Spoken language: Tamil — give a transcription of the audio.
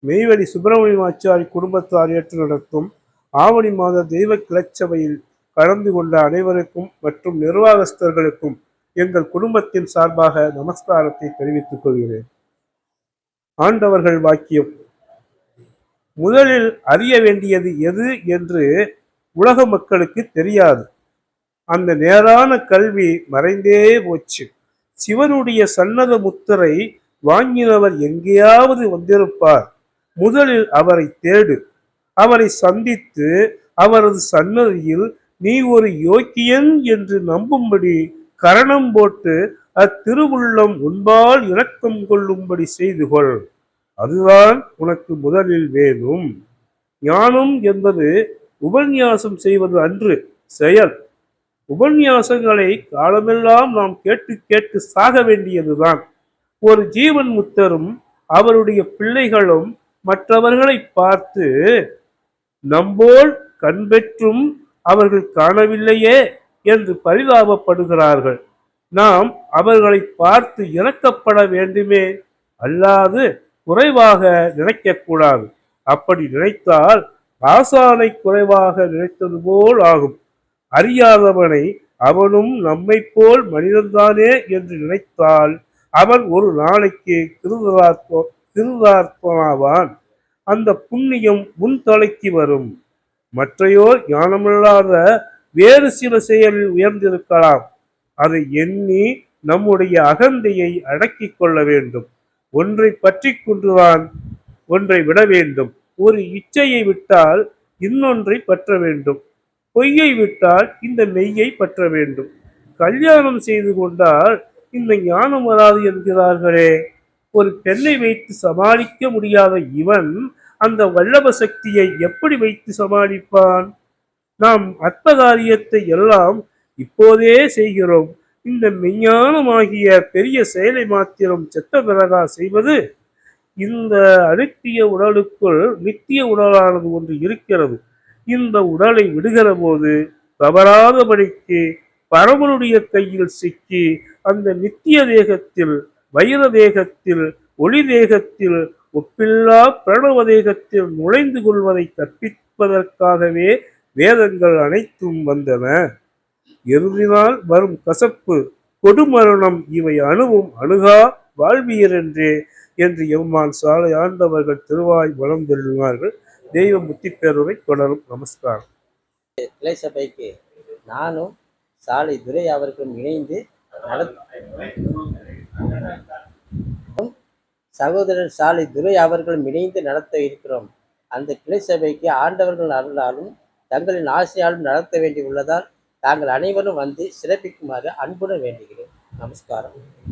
மெய்வழி சுப்பிரமணியமாச்சாரி குடும்பத்தார் ஏற்று நடத்தும் ஆவணி மாத தெய்வ கிளச்சபையில் கலந்து கொண்ட அனைவருக்கும் மற்றும் நிர்வாகஸ்தர்களுக்கும் எங்கள் குடும்பத்தின் சார்பாக நமஸ்காரத்தை தெரிவித்துக் கொள்கிறேன். ஆண்டவர்கள் வாக்கியம். முதலில் அறிய வேண்டியது எது என்று உலக மக்களுக்கு தெரியாது. அந்த நேரான கல்வி மறைந்தே போச்சு. சிவனுடைய சன்னத முத்திரை வாங்கினவர் எங்கேயாவது வந்திருப்பார். முதலில் அவரை தேடு. அவரை சந்தித்து அவரது சன்னதியில் நீ ஒரு யோக்கியன் என்று நம்பும்படி கரணம் போட்டு அத்திருவுள்ளம் உன்பால் இரக்கம் கொள்ளும்படி செய்து கொள் அதுதான் உனக்கு முதலில் வேணும். ஞானம் என்பது உபன்யாசம் செய்வது அன்று செயல். உபன்யாசங்களை காலமெல்லாம் நாம் கேட்டு கேட்டு சாக வேண்டியதுதான். ஒரு ஜீவன் முத்தரும் அவருடைய பிள்ளைகளும் மற்றவர்களை பார்த்து நம்போல் கண்பெற்றும் அவர்கள் காணவில்லையே என்று பரிதாபப்படுகிறார்கள். நாம் அவர்களை பார்த்து இறக்கப்பட வேண்டுமே? அல்லாது குறைவாக நினைக்கக்கூடாது. அப்படி நினைத்தால் ஆசானை குறைவாக நினைத்தது போல் ஆகும். அறியாதவனை அவனும் நம்மை போல் மனிதன்தானே என்று நினைத்தால் அவன் ஒரு நாளைக்கு கிருதார்த்த கிருதார்த்தமாவான் அந்த புண்ணியம் முன் தலைக்கு வரும். மற்றையோர் ஞானமில்லாத வேறு சில செயலில் உயர்ந்திருக்கலாம். அதை எண்ணி நம்முடைய அகந்தையை அடக்கிக் கொள்ள வேண்டும். ஒன்றை பற்றி கொண்டுதான் ஒன்றை விட வேண்டும். ஒரு இச்சையை விட்டால் இன்னொன்றை பற்ற வேண்டும். பொய்யை விட்டால் இந்த மெய்யை பற்ற வேண்டும். கல்யாணம் செய்து கொண்டால் இந்த ஞானம் வராது என்கிறார்களே. ஒரு பெண்ணை வைத்து சமாளிக்க முடியாத இவன் அந்த வல்லப சக்தியை எப்படி வைத்து சமாளிப்பான்? நாம் அற்ப காரியத்தை எல்லாம் இப்போதே செய்கிறோம். இந்த மெஞ்ஞானமாகிய பெரிய செயலை மாத்திரம் செத்த பிறகா செய்வது? இந்த அழுத்திய உடலுக்குள் நித்திய உடலானது ஒன்று இருக்கிறது. இந்த உடலை விடுகிற போது தவறாதபடிக்கு பரமனுடைய கையில் சிக்கி அந்த நித்திய தேகத்தில் வைர தேகத்தில் ஒளி தேகத்தில் ஒப்பில்லா பிரணவ தேகத்தில் நுழைந்து கொள்வதை கற்பிப்பதற்காகவே வேதங்கள் அனைத்தும் வந்தன. இறுதினால் வரும் கசப்பு கொடுமரணம் இவை அணுவும் அணுகா வாழ்வியர் என்றே என்று எம்மான் சாலை ஆண்டவர்கள் திருவாய் வளம் தெருவார்கள் தெய்வ முத்தி பேருரை தொடரும். நமஸ்காரம். கிளை சபைக்கு நானும் சாலை துரை அவர்களும் இணைந்து நட சகோதரர் சாலை துரை அவர்களும் இணைந்து நடத்த இருக்கிறோம். அந்த கிளை சபைக்கு ஆண்டவர்கள் அருளாலும் தங்களின் ஆசையாலும் நடத்த வேண்டி உள்ளதால் தாங்கள் அனைவரும் வந்து சிறப்பிக்குமாறு அன்புடன் வேண்டுகிறேன். நமஸ்காரம்.